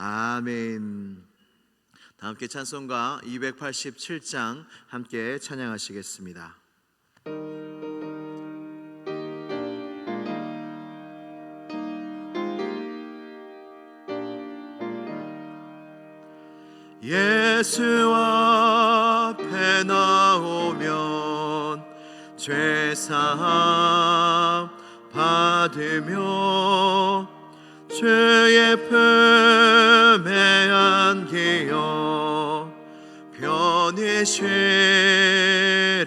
아멘. 다 함께 찬송가 287장 함께 찬양하시겠습니다. 예수 앞에 나오면 죄사함 받으며 죄의 쉬리라.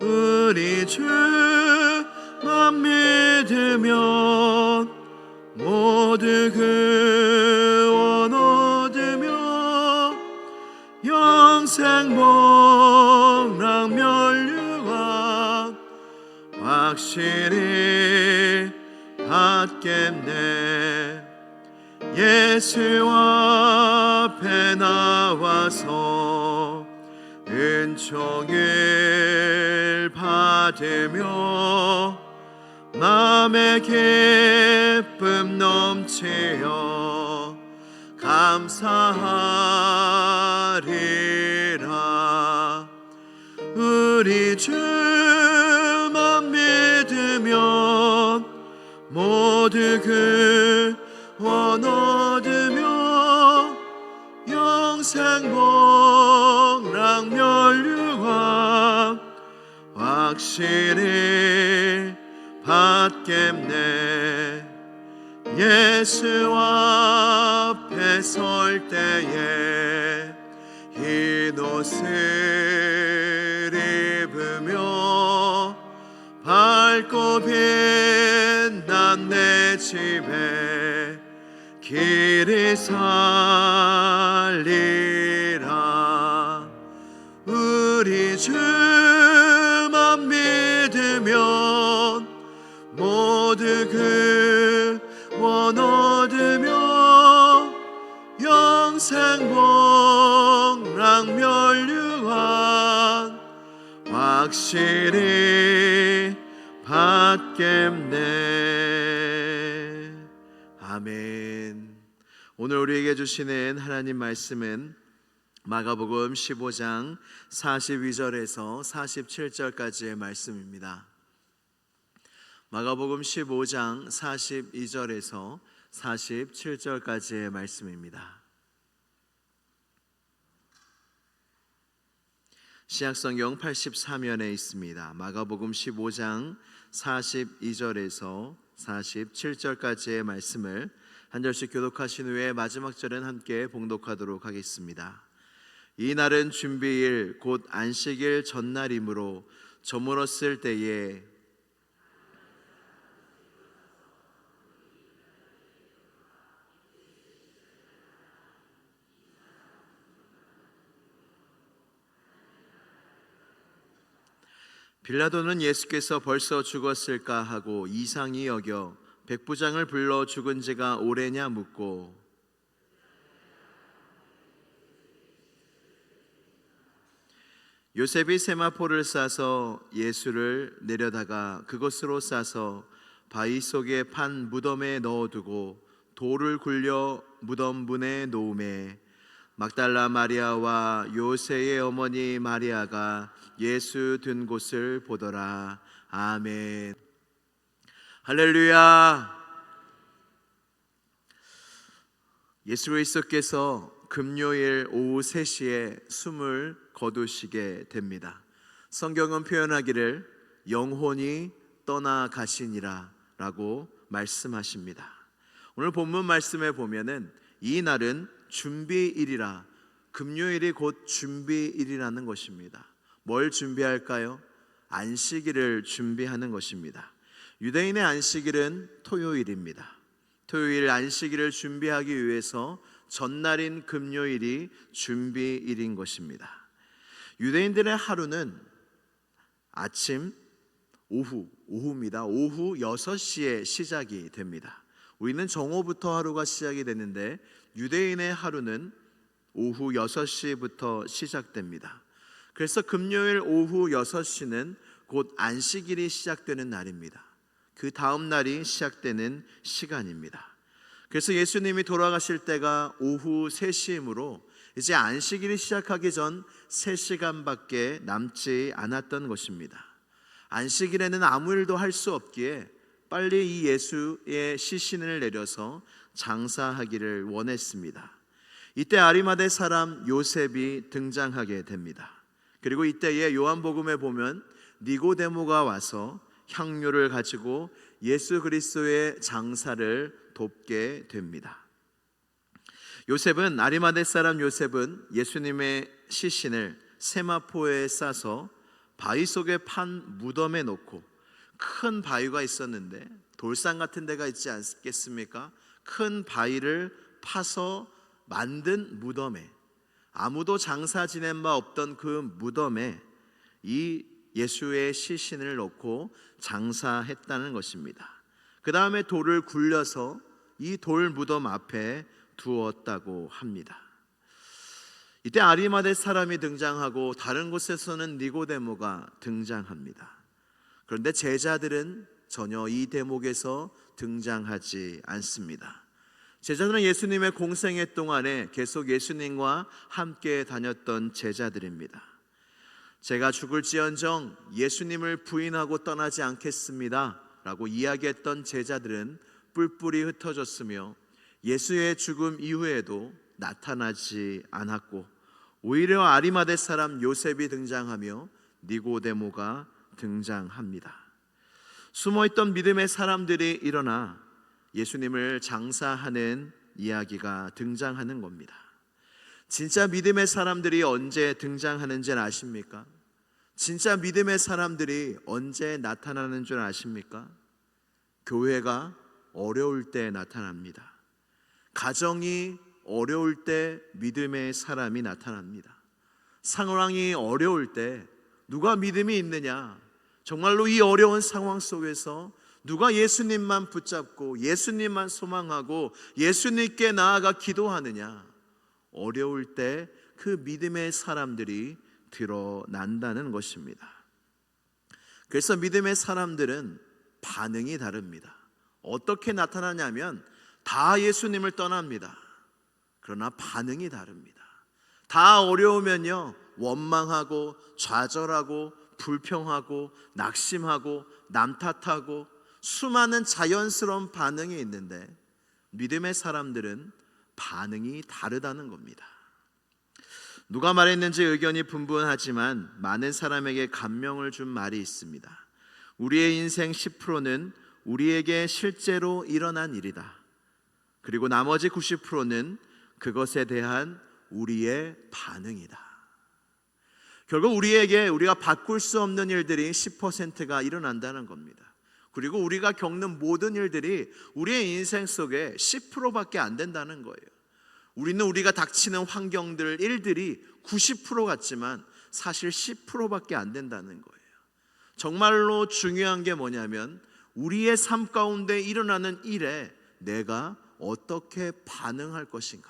우리 주만 믿으면 모두 구원 얻으며 영생 복락 멸류관 확실히 받겠네 예수 앞에 나와서 은총을 받으며 마음의 기쁨 넘치어 감사하리라. 우리 주만 믿으면 모두 그 복락 멸류관 확실히 받겠네. 예수 앞에 설 때에 흰 옷을 입으며 밝고 빛난 내 집에 길이 살리라. 우리 주만 믿으면 모두 그원 얻으며 영생 복락 멸류관 확실히 받겠네. 아멘 오늘 우리에게 주시는 하나님 말씀은 마가복음 15장 42절에서 47절까지의 말씀입니다. 마가복음 15장 42절에서 47절까지의 말씀입니다. 시약성경 83면에 있습니다. 마가복음 15장 42절에서 47절까지의 말씀을 한 절씩 교독하신 후에 마지막 절은 함께 봉독하도록 하겠습니다. 이 날은 준비일 곧 안식일 전날이므로 저물었을 때에 빌라도는 예수께서 벌써 죽었을까 하고 이상히 여겨 백부장을 불러 죽은 지가 오래냐 묻고 요셉이 세마포를 싸서 예수를 내려다가 그것으로 싸서 바위 속에 판 무덤에 넣어두고 돌을 굴려 무덤 문에 놓음에 막달라 마리아와 요새의 어머니 마리아가 예수 든 곳을 보더라. 아멘. 할렐루야. 예수 그리스도께서 금요일 오후 3시에 숨을 거두시게 됩니다. 성경은 표현하기를 영혼이 떠나가시니라 라고 말씀하십니다. 오늘 본문 말씀에 보면은 이 날은 준비일이라 금요일이 곧 준비일이라는 것입니다. 뭘 준비할까요? 안식일을 준비하는 것입니다. 유대인의 안식일은 토요일입니다. 토요일 안식일을 준비하기 위해서 전날인 금요일이 준비일인 것입니다. 유대인들의 하루는 아침, 오후, 오후입니다. 오후 6시에 시작이 됩니다. 우리는 정오부터 하루가 시작이 되는데 유대인의 하루는 오후 6시부터 시작됩니다. 그래서 금요일 오후 6시는 곧 안식일이 시작되는 날입니다. 그 다음 날이 시작되는 시간입니다. 그래서 예수님이 돌아가실 때가 오후 3시이므로 이제 안식일이 시작하기 전 3시간밖에 남지 않았던 것입니다. 안식일에는 아무 일도 할 수 없기에 빨리 이 예수의 시신을 내려서 장사하기를 원했습니다. 이때 아리마대 사람 요셉이 등장하게 됩니다. 그리고 이때에 요한복음에 보면 니고데모가 와서 향료를 가지고 예수 그리스도의 장사를 돕게 됩니다. 요셉은 아리마대 사람 요셉은 예수님의 시신을 세마포에 싸서 바위 속에 판 무덤에 놓고 큰 바위가 있었는데 돌산 같은 데가 있지 않겠습니까? 큰 바위를 파서 만든 무덤에 아무도 장사 지낸 바 없던 그 무덤에 이 예수의 시신을 넣고 장사했다는 것입니다. 그 다음에 돌을 굴려서 이 돌 무덤 앞에 두었다고 합니다. 이때 아리마대 사람이 등장하고 다른 곳에서는 니고데모가 등장합니다. 그런데 제자들은 전혀 이 대목에서 등장하지 않습니다. 제자들은 예수님의 공생애 동안에 계속 예수님과 함께 다녔던 제자들입니다. 제가 죽을지언정 예수님을 부인하고 떠나지 않겠습니다. 라고 이야기했던 제자들은 뿔뿔이 흩어졌으며 예수의 죽음 이후에도 나타나지 않았고 오히려 아리마대 사람 요셉이 등장하며 니고데모가 등장합니다. 숨어 있던 믿음의 사람들이 일어나 예수님을 장사하는 이야기가 등장하는 겁니다. 진짜 믿음의 사람들이 언제 등장하는지는 아십니까? 진짜 믿음의 사람들이 언제 나타나는 줄 아십니까? 교회가 어려울 때 나타납니다. 가정이 어려울 때 믿음의 사람이 나타납니다. 상황이 어려울 때 누가 믿음이 있느냐? 정말로 이 어려운 상황 속에서 누가 예수님만 붙잡고 예수님만 소망하고 예수님께 나아가 기도하느냐? 어려울 때 그 믿음의 사람들이 드러난다는 것입니다. 그래서 믿음의 사람들은 반응이 다릅니다. 어떻게 나타나냐면 다 예수님을 떠납니다. 그러나 반응이 다릅니다. 다 어려우면요, 원망하고 좌절하고 불평하고 낙심하고 남 탓하고 수많은 자연스러운 반응이 있는데 믿음의 사람들은 반응이 다르다는 겁니다. 누가 말했는지 의견이 분분하지만 많은 사람에게 감명을 준 말이 있습니다. 우리의 인생 10%는 우리에게 실제로 일어난 일이다. 그리고 나머지 90%는 그것에 대한 우리의 반응이다. 결국 우리에게 우리가 바꿀 수 없는 일들이 10%가 일어난다는 겁니다. 그리고 우리가 겪는 모든 일들이 우리의 인생 속에 10%밖에 안 된다는 거예요. 우리는 우리가 닥치는 환경들, 일들이 90% 같지만 사실 10%밖에 안 된다는 거예요. 정말로 중요한 게 뭐냐면 우리의 삶 가운데 일어나는 일에 내가 어떻게 반응할 것인가.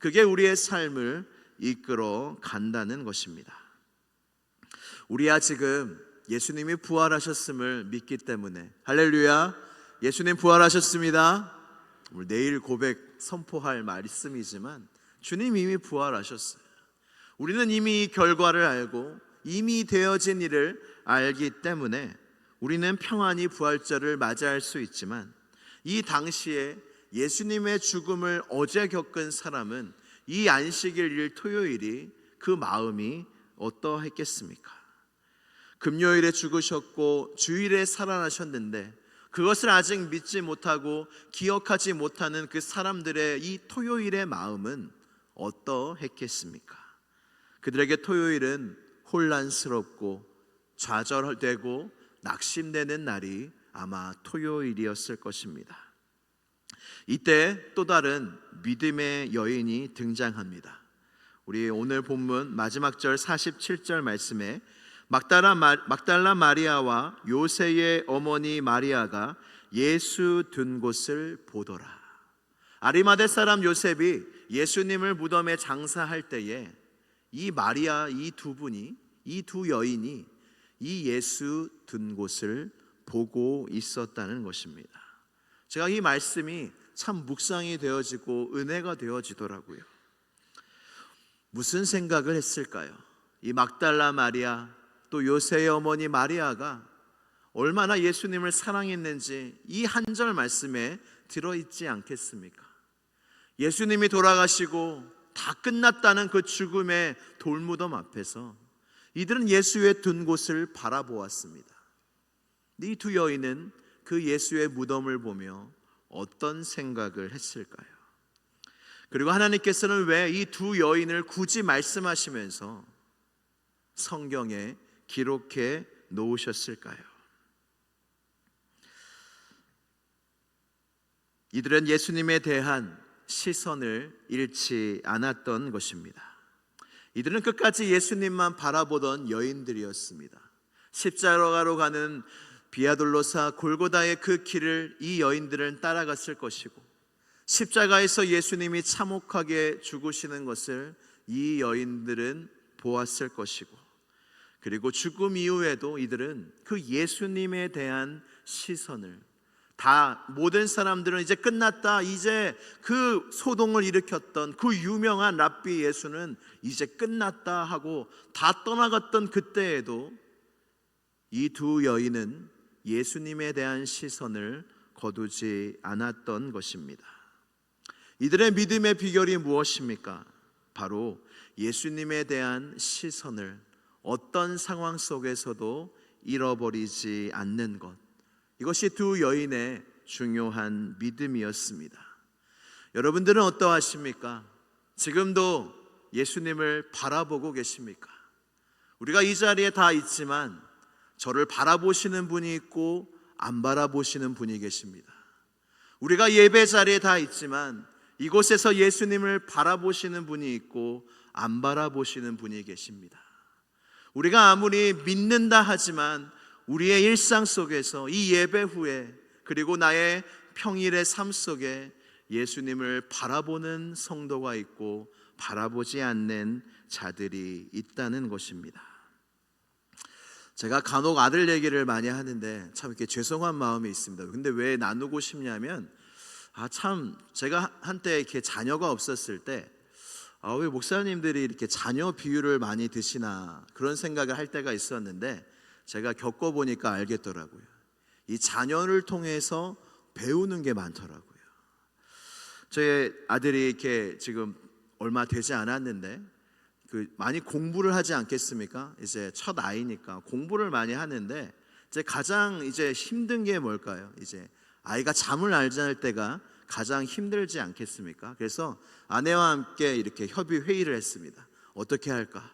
그게 우리의 삶을 이끌어 간다는 것입니다. 우리야 지금 예수님이 부활하셨음을 믿기 때문에 할렐루야 예수님 부활하셨습니다. 오늘 내일 고백 선포할 말씀이지만 주님 이미 부활하셨어요. 우리는 이미 이 결과를 알고 이미 되어진 일을 알기 때문에 우리는 평안히 부활절을 맞이할 수 있지만 이 당시에 예수님의 죽음을 어제 겪은 사람은 이 안식일 토요일이 그 마음이 어떠했겠습니까? 금요일에 죽으셨고 주일에 살아나셨는데 그것을 아직 믿지 못하고 기억하지 못하는 그 사람들의 이 토요일의 마음은 어떠했겠습니까? 그들에게 토요일은 혼란스럽고 좌절되고 낙심되는 날이 아마 토요일이었을 것입니다. 이때 또 다른 믿음의 여인이 등장합니다. 우리 오늘 본문 마지막 절 47절 말씀에 막달라, 마, 막달라 마리아와 요세의 어머니 마리아가 예수 둔 곳을 보더라. 아리마대 사람 요셉이 예수님을 무덤에 장사할 때에 이 마리아 이 두 분이 이 두 여인이 이 예수 둔 곳을 보고 있었다는 것입니다. 제가 이 말씀이 참 묵상이 되어지고 은혜가 되어지더라고요. 무슨 생각을 했을까요? 이 막달라 마리아 또 요새의 어머니 마리아가 얼마나 예수님을 사랑했는지 이 한 절 말씀에 들어있지 않겠습니까? 예수님이 돌아가시고 다 끝났다는 그 죽음의 돌무덤 앞에서 이들은 예수의 둔 곳을 바라보았습니다. 이 두 여인은 그 예수의 무덤을 보며 어떤 생각을 했을까요? 그리고 하나님께서는 왜 이 두 여인을 굳이 말씀하시면서 성경에 기록해 놓으셨을까요? 이들은 예수님에 대한 시선을 잃지 않았던 것입니다. 이들은 끝까지 예수님만 바라보던 여인들이었습니다. 십자가로 가는 비아돌로사 골고다의 그 길을 이 여인들은 따라갔을 것이고 십자가에서 예수님이 참혹하게 죽으시는 것을 이 여인들은 보았을 것이고 그리고 죽음 이후에도 이들은 그 예수님에 대한 시선을 다 모든 사람들은 이제 끝났다. 이제 그 소동을 일으켰던 그 유명한 랍비 예수는 이제 끝났다 하고 다 떠나갔던 그때에도 이 두 여인은 예수님에 대한 시선을 거두지 않았던 것입니다. 이들의 믿음의 비결이 무엇입니까? 바로 예수님에 대한 시선을 어떤 상황 속에서도 잃어버리지 않는 것. 이것이 두 여인의 중요한 믿음이었습니다. 여러분들은 어떠하십니까? 지금도 예수님을 바라보고 계십니까? 우리가 이 자리에 다 있지만 저를 바라보시는 분이 있고 안 바라보시는 분이 계십니다. 우리가 예배 자리에 다 있지만 이곳에서 예수님을 바라보시는 분이 있고 안 바라보시는 분이 계십니다. 우리가 아무리 믿는다 하지만 우리의 일상 속에서 이 예배 후에 그리고 나의 평일의 삶 속에 예수님을 바라보는 성도가 있고 바라보지 않는 자들이 있다는 것입니다. 제가 간혹 아들 얘기를 많이 하는데 참 이렇게 죄송한 마음이 있습니다. 근데 왜 나누고 싶냐면 아 참 제가 한때 이렇게 자녀가 없었을 때 아, 왜 목사님들이 이렇게 자녀 비유를 많이 드시나 그런 생각을 할 때가 있었는데 제가 겪어보니까 알겠더라고요. 이 자녀를 통해서 배우는 게 많더라고요. 저희 아들이 이렇게 지금 얼마 되지 않았는데 그 많이 공부를 하지 않겠습니까? 이제 첫 아이니까 공부를 많이 하는데 이제 가장 이제 힘든 게 뭘까요? 이제 아이가 잠을 알지 않을 때가 가장 힘들지 않겠습니까? 그래서 아내와 함께 이렇게 협의 회의를 했습니다. 어떻게 할까?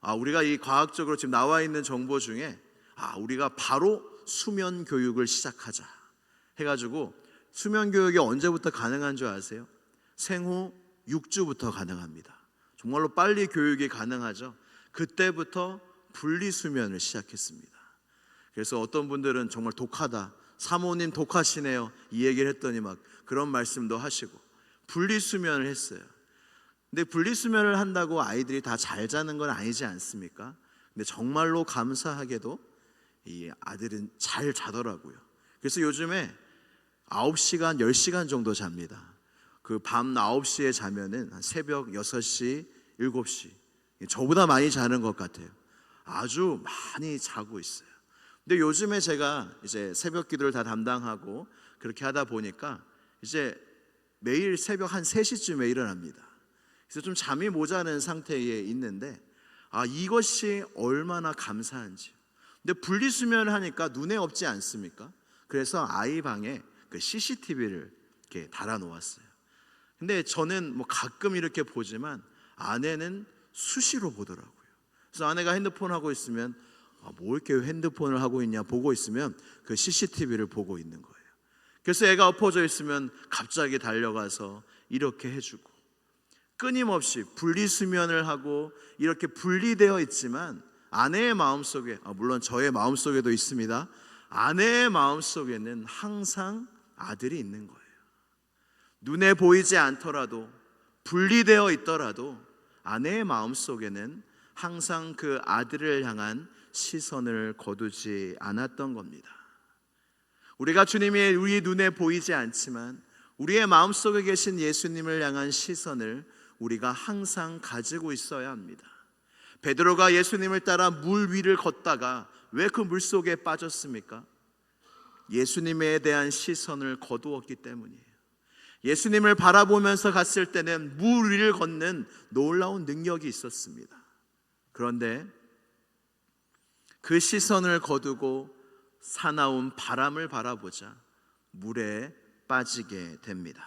아, 우리가 이 과학적으로 지금 나와 있는 정보 중에 아, 우리가 바로 수면 교육을 시작하자 해가지고 수면 교육이 언제부터 가능한 줄 아세요? 생후 6주부터 가능합니다. 정말로 빨리 교육이 가능하죠. 그때부터 분리수면을 시작했습니다. 그래서 어떤 분들은 정말 독하다. 사모님 독하시네요. 이 얘기를 했더니 막 그런 말씀도 하시고 분리수면을 했어요. 근데 분리수면을 한다고 아이들이 다 잘 자는 건 아니지 않습니까? 근데 정말로 감사하게도 이 아들은 잘 자더라고요. 그래서 요즘에 9시간, 10시간 정도 잡니다. 그 밤 9시에 자면은 새벽 6시, 7시. 저보다 많이 자는 것 같아요. 아주 많이 자고 있어요. 근데 요즘에 제가 이제 새벽 기도를 다 담당하고 그렇게 하다 보니까 이제 매일 새벽 한 3시쯤에 일어납니다. 그래서 좀 잠이 모자란 상태에 있는데 아 이것이 얼마나 감사한지. 근데 분리수면을 하니까 눈에 없지 않습니까? 그래서 아이 방에 그 CCTV를 이렇게 달아 놓았어요. 근데 저는 뭐 가끔 이렇게 보지만 아내는 수시로 보더라고요. 그래서 아내가 핸드폰 하고 있으면 아, 뭐 이렇게 핸드폰을 하고 있냐 보고 있으면 그 CCTV를 보고 있는 거예요. 그래서 애가 엎어져 있으면 갑자기 달려가서 이렇게 해주고 끊임없이 분리수면을 하고 이렇게 분리되어 있지만 아내의 마음 속에 아, 물론 저의 마음 속에도 있습니다. 아내의 마음 속에는 항상 아들이 있는 거예요. 눈에 보이지 않더라도 분리되어 있더라도 아내의 마음 속에는 항상 그 아들을 향한 시선을 거두지 않았던 겁니다. 우리가 주님이 우리 눈에 보이지 않지만 우리의 마음속에 계신 예수님을 향한 시선을 우리가 항상 가지고 있어야 합니다. 베드로가 예수님을 따라 물 위를 걷다가 왜 그 물 속에 빠졌습니까? 예수님에 대한 시선을 거두었기 때문이에요. 예수님을 바라보면서 갔을 때는 물 위를 걷는 놀라운 능력이 있었습니다. 그런데 그 시선을 거두고 사나운 바람을 바라보자 물에 빠지게 됩니다.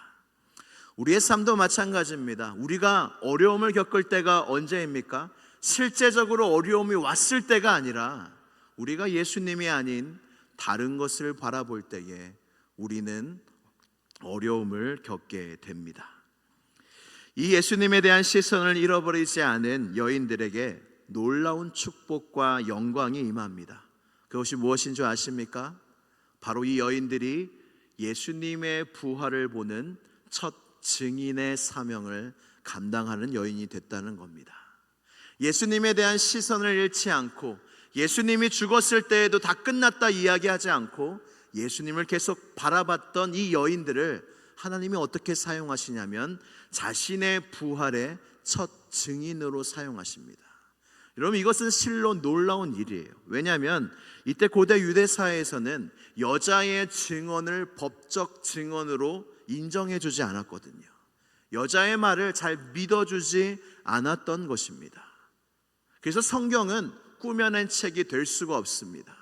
우리의 삶도 마찬가지입니다. 우리가 어려움을 겪을 때가 언제입니까? 실제적으로 어려움이 왔을 때가 아니라 우리가 예수님이 아닌 다른 것을 바라볼 때에 우리는 어려움을 겪게 됩니다. 이 예수님에 대한 시선을 잃어버리지 않은 여인들에게 놀라운 축복과 영광이 임합니다. 그것이 무엇인 줄 아십니까? 바로 이 여인들이 예수님의 부활을 보는 첫 증인의 사명을 감당하는 여인이 됐다는 겁니다. 예수님에 대한 시선을 잃지 않고 예수님이 죽었을 때에도 다 끝났다 이야기하지 않고 예수님을 계속 바라봤던 이 여인들을 하나님이 어떻게 사용하시냐면 자신의 부활의 첫 증인으로 사용하십니다. 여러분 이것은 실로 놀라운 일이에요. 왜냐하면 이때 고대 유대 사회에서는 여자의 증언을 법적 증언으로 인정해 주지 않았거든요. 여자의 말을 잘 믿어주지 않았던 것입니다. 그래서 성경은 꾸며낸 책이 될 수가 없습니다.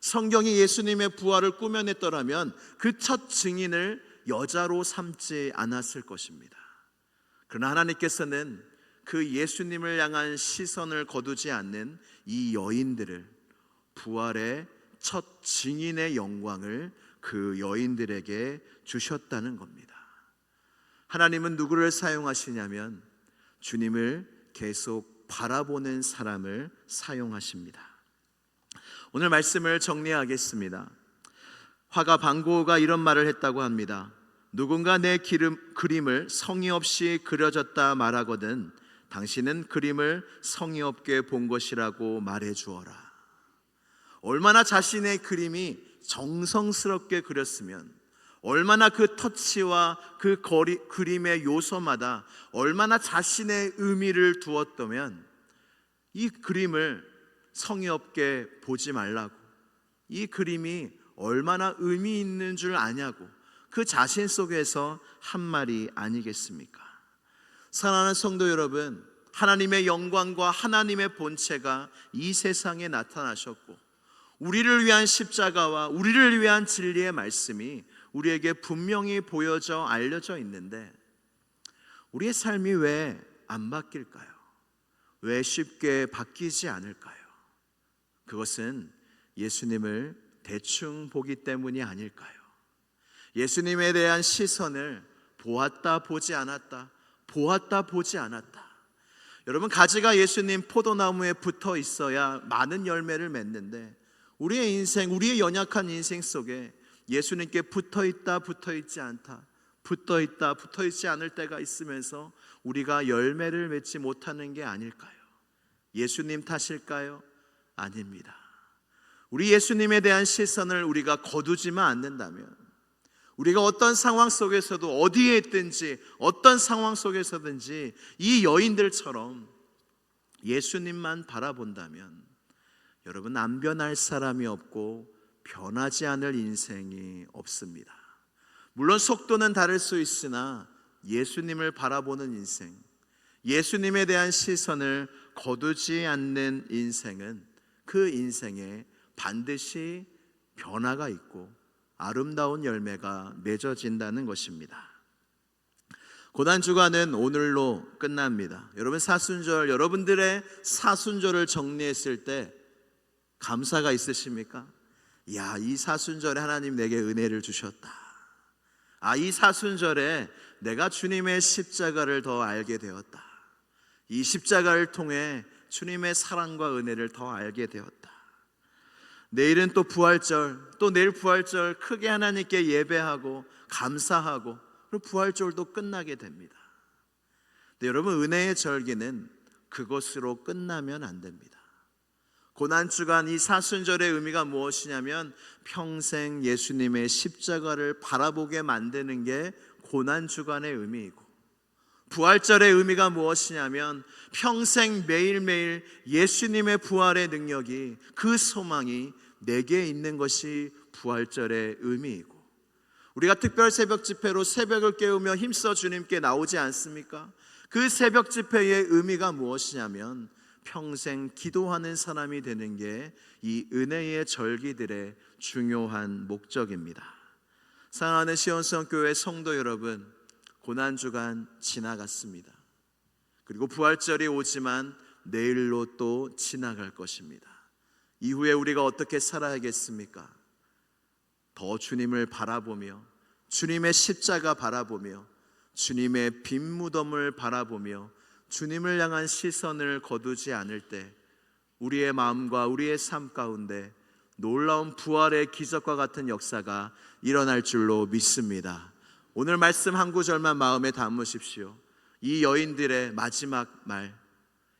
성경이 예수님의 부활을 꾸며냈더라면 그 첫 증인을 여자로 삼지 않았을 것입니다. 그러나 하나님께서는 그 예수님을 향한 시선을 거두지 않는 이 여인들을 부활의 첫 증인의 영광을 그 여인들에게 주셨다는 겁니다. 하나님은 누구를 사용하시냐면 주님을 계속 바라보는 사람을 사용하십니다. 오늘 말씀을 정리하겠습니다. 화가 방고가 이런 말을 했다고 합니다. 누군가 내 기름, 그림을 성의 없이 그려졌다 말하거든 당신은 그림을 성의 없게 본 것이라고 말해 주어라. 얼마나 자신의 그림이 정성스럽게 그렸으면 얼마나 그 터치와 그 거리, 그림의 요소마다 얼마나 자신의 의미를 두었다면 이 그림을 성의 없게 보지 말라고 이 그림이 얼마나 의미 있는 줄 아냐고 그 자신 속에서 한 말이 아니겠습니까? 사랑하는 성도 여러분, 하나님의 영광과 하나님의 본체가 이 세상에 나타나셨고 우리를 위한 십자가와 우리를 위한 진리의 말씀이 우리에게 분명히 보여져 알려져 있는데 우리의 삶이 왜 안 바뀔까요? 왜 쉽게 바뀌지 않을까요? 그것은 예수님을 대충 보기 때문이 아닐까요? 예수님에 대한 시선을 보았다 보지 않았다 보았다 보지 않았다 여러분 가지가 예수님 포도나무에 붙어 있어야 많은 열매를 맺는데 우리의 인생 우리의 연약한 인생 속에 예수님께 붙어 있다 붙어 있지 않다 붙어 있다 붙어 있지 않을 때가 있으면서 우리가 열매를 맺지 못하는 게 아닐까요? 예수님 탓일까요? 아닙니다. 우리 예수님에 대한 시선을 우리가 거두지만 않는다면 우리가 어떤 상황 속에서도 어디에 있든지 어떤 상황 속에서든지 이 여인들처럼 예수님만 바라본다면 여러분 안 변할 사람이 없고 변하지 않을 인생이 없습니다. 물론 속도는 다를 수 있으나 예수님을 바라보는 인생, 예수님에 대한 시선을 거두지 않는 인생은 그 인생에 반드시 변화가 있고 아름다운 열매가 맺어진다는 것입니다. 고난 주간은 오늘로 끝납니다. 여러분 사순절 여러분들의 사순절을 정리했을 때 감사가 있으십니까? 야, 이 사순절에 하나님 내게 은혜를 주셨다. 아, 이 사순절에 내가 주님의 십자가를 더 알게 되었다. 이 십자가를 통해 주님의 사랑과 은혜를 더 알게 되었다. 내일은 또 부활절, 또 내일 부활절 크게 하나님께 예배하고 감사하고 그리고 부활절도 끝나게 됩니다. 여러분 은혜의 절기는 그것으로 끝나면 안 됩니다. 고난 주간 이 사순절의 의미가 무엇이냐면 평생 예수님의 십자가를 바라보게 만드는 게 고난 주간의 의미이고 부활절의 의미가 무엇이냐면 평생 매일매일 예수님의 부활의 능력이 그 소망이 내게 있는 것이 부활절의 의미이고 우리가 특별 새벽 집회로 새벽을 깨우며 힘써 주님께 나오지 않습니까? 그 새벽 집회의 의미가 무엇이냐면 평생 기도하는 사람이 되는 게 이 은혜의 절기들의 중요한 목적입니다. 사랑하는 시온성 교회 성도 여러분, 고난 주간 지나갔습니다. 그리고 부활절이 오지만 내일로 또 지나갈 것입니다. 이후에 우리가 어떻게 살아야겠습니까? 더 주님을 바라보며 주님의 십자가 바라보며 주님의 빈 무덤을 바라보며 주님을 향한 시선을 거두지 않을 때 우리의 마음과 우리의 삶 가운데 놀라운 부활의 기적과 같은 역사가 일어날 줄로 믿습니다. 오늘 말씀 한 구절만 마음에 담으십시오. 이 여인들의 마지막 말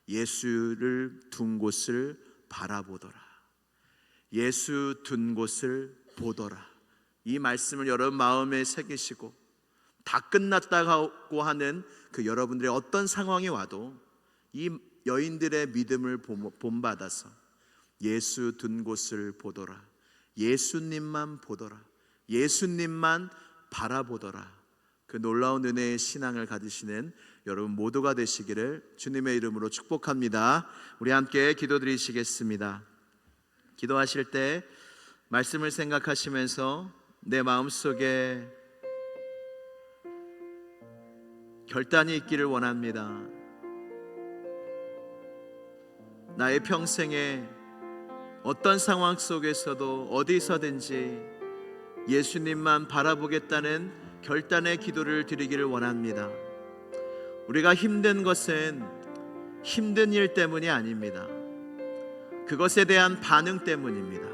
예수를 둔 곳을 바라보더라. 예수 둔 곳을 보더라. 이 말씀을 여러분 마음에 새기시고 다 끝났다고 하는 그 여러분들의 어떤 상황이 와도 이 여인들의 믿음을 본받아서 예수 둔 곳을 보더라. 예수님만 보더라. 예수님만 바라보더라. 그 놀라운 은혜의 신앙을 가지시는 여러분 모두가 되시기를 주님의 이름으로 축복합니다. 우리 함께 기도드리시겠습니다. 기도하실 때 말씀을 생각하시면서 내 마음속에 결단이 있기를 원합니다. 나의 평생에 어떤 상황 속에서도 어디서든지 예수님만 바라보겠다는 결단의 기도를 드리기를 원합니다. 우리가 힘든 것은 힘든 일 때문이 아닙니다. 그것에 대한 반응 때문입니다.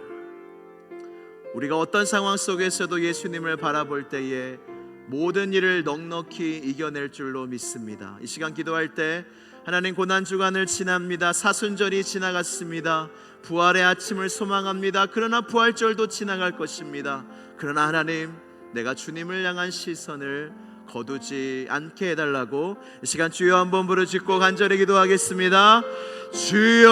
우리가 어떤 상황 속에서도 예수님을 바라볼 때에 모든 일을 넉넉히 이겨낼 줄로 믿습니다. 이 시간 기도할 때 하나님 고난 주간을 지납니다. 사순절이 지나갔습니다. 부활의 아침을 소망합니다. 그러나 부활절도 지나갈 것입니다. 그러나 하나님 내가 주님을 향한 시선을 거두지 않게 해달라고 이 시간 주여 한번 부르짖고 간절히 기도하겠습니다. 주여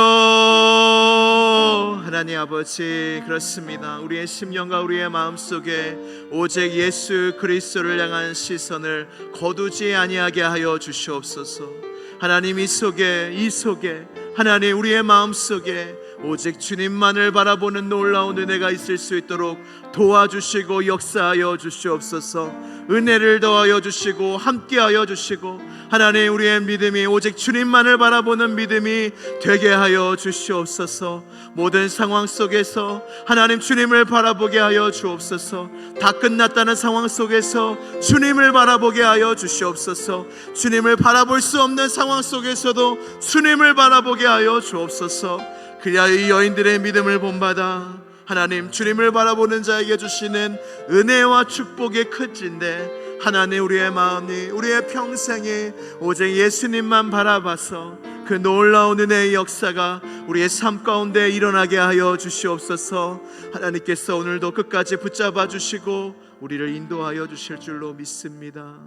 하나님 아버지 그렇습니다. 우리의 심령과 우리의 마음 속에 오직 예수 그리스도를 향한 시선을 거두지 아니하게 하여 주시옵소서. 하나님 이 속에 이 속에 하나님 우리의 마음 속에 오직 주님만을 바라보는 놀라운 은혜가 있을 수 있도록 도와주시고 역사하여 주시옵소서. 은혜를 더하여 주시고 함께하여 주시고 하나님 우리의 믿음이 오직 주님만을 바라보는 믿음이 되게 하여 주시옵소서. 모든 상황 속에서 하나님 주님을 바라보게 하여 주옵소서. 다 끝났다는 상황 속에서 주님을 바라보게 하여 주시옵소서. 주님을 바라볼 수 없는 상황 속에서도 주님을 바라보게 하여 주옵소서 그리하 이 여인들의 믿음을 본받아 하나님 주님을 바라보는 자에게 주시는 은혜와 축복의 크진데 하나님 우리의 마음이 우리의 평생이 오직 예수님만 바라봐서 그 놀라운 은혜의 역사가 우리의 삶 가운데 일어나게 하여 주시옵소서. 하나님께서 오늘도 끝까지 붙잡아 주시고 우리를 인도하여 주실 줄로 믿습니다.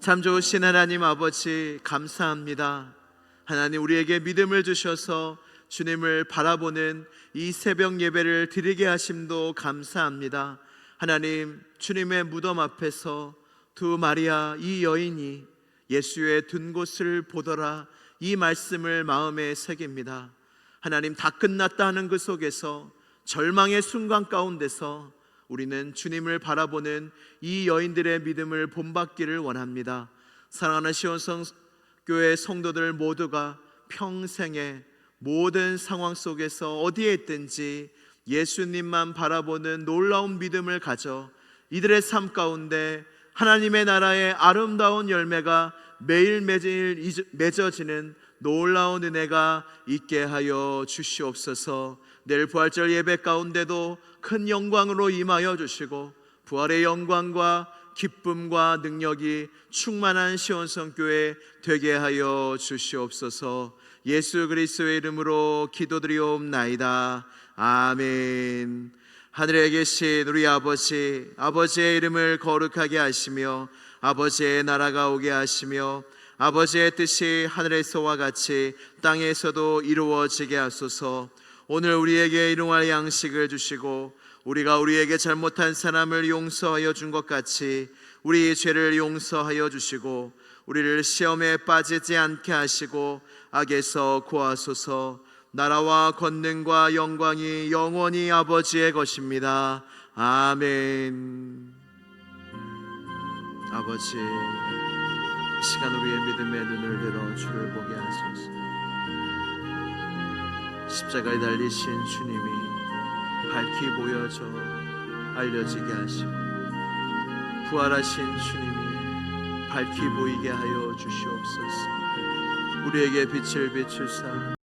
참 좋으신 하나님 아버지 감사합니다 하나님 우리에게 믿음을 주셔서 주님을 바라보는 이 새벽 예배를 드리게 하심도 감사합니다. 하나님 주님의 무덤 앞에서 두 마리아 이 여인이 예수의 든 곳을 보더라 이 말씀을 마음에 새깁니다. 하나님 다 끝났다 하는 그 속에서 절망의 순간 가운데서 우리는 주님을 바라보는 이 여인들의 믿음을 본받기를 원합니다. 사랑하는 시온성 교회 성도들 모두가 평생에 모든 상황 속에서 어디에 있든지 예수님만 바라보는 놀라운 믿음을 가져 이들의 삶 가운데 하나님의 나라의 아름다운 열매가 매일 매일 맺어지는 놀라운 은혜가 있게 하여 주시옵소서. 내일 부활절 예배 가운데도 큰 영광으로 임하여 주시고 부활의 영광과 기쁨과 능력이 충만한 시온성 교회 되게 하여 주시옵소서. 예수 그리스도의 이름으로 기도드리옵나이다. 아멘. 하늘에 계신 우리 아버지, 아버지의 이름을 거룩하게 하시며 아버지의 나라가 오게 하시며 아버지의 뜻이 하늘에서와 같이 땅에서도 이루어지게 하소서. 오늘 우리에게 일용할 양식을 주시고 우리가 우리에게 잘못한 사람을 용서하여 준 것 같이 우리 죄를 용서하여 주시고 우리를 시험에 빠지지 않게 하시고 악에서 구하소서. 나라와 권능과 영광이 영원히 아버지의 것입니다. 아멘. 아버지, 이 시간 우리의 믿음의 눈을 들어 주를 보게 하소서. 십자가에 달리신 주님이 밝히 보여져 알려지게 하시고 부활하신 주님이 밝히 보이게 하여 주시옵소서. 우리에게 빛을 비추사